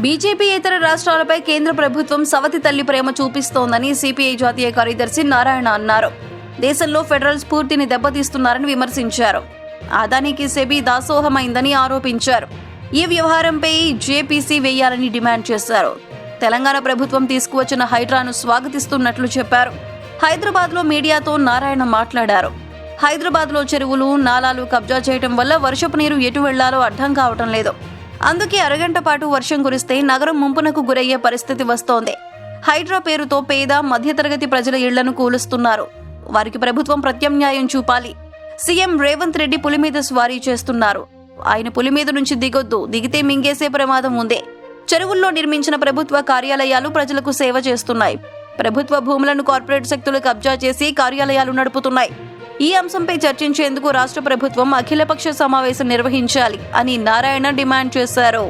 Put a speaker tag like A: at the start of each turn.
A: BJP ఇతర రాష్ట్రాలపై కేంద్ర ప్రభుత్వం సవతి తల్లి ప్రేమ చూపిస్తోందని సిపిఐ జాతీయ కార్యదర్శి నారాయణ అన్నారు. దేశంలో ఫెడరల్ స్ఫూర్తిని దెబ్బతీస్తున్నారని విమర్శించారు. అదానికి సెబీ దాసోహమైందని ఆరోపించారు. ఈ వ్యవహారంపై జేపీసీ వేయాలని డిమాండ్ చేశారు. తెలంగాణ ప్రభుత్వం తీసుకువచ్చిన హైడ్రాను స్వాగతిస్తున్నట్లు చెప్పారు. హైదరాబాద్లో మీడియాతో నారాయణ మాట్లాడారు. హైదరాబాద్లో చెరువులు నాలాలు కబ్జా చేయటం వల్ల వర్షపు నీరు ఎటు వెళ్ళాలో అర్థం కావటం లేదు. అందుకే అరగంట పాటు వర్షం కురిస్తే నగరం ముంపునకు గురయ్యే పరిస్థితి వస్తోంది. హైడ్రా పేరుతో పేద మధ్యతరగతి ప్రజల ఇళ్ళను కూలుస్తున్నారు. వారికి ప్రభుత్వం ప్రత్యామ్నాయం చూపాలి. సీఎం రేవంత్ రెడ్డి పులి మీద స్వారీ చేస్తున్నారు. ఆయన పులి మీద నుంచి దిగొద్దు దిగితే మింగేసే ప్రమాదం ఉంది. చెరువుల్లో నిర్మించిన ప్రభుత్వ కార్యాలయాలు ప్రజలకు సేవ చేస్తున్నాయి. ప్రభుత్వ భూములను కార్పొరేట్ శక్తులు కబ్జా చేసి కార్యాలయాలు నడుపుతున్నాయి. ఈ అంశంపై చర్చించేందుకు రాష్ట్ర ప్రభుత్వం అఖిలపక్ష సమావేశం నిర్వహించాలి అని నారాయణ డిమాండ్ చేశారు.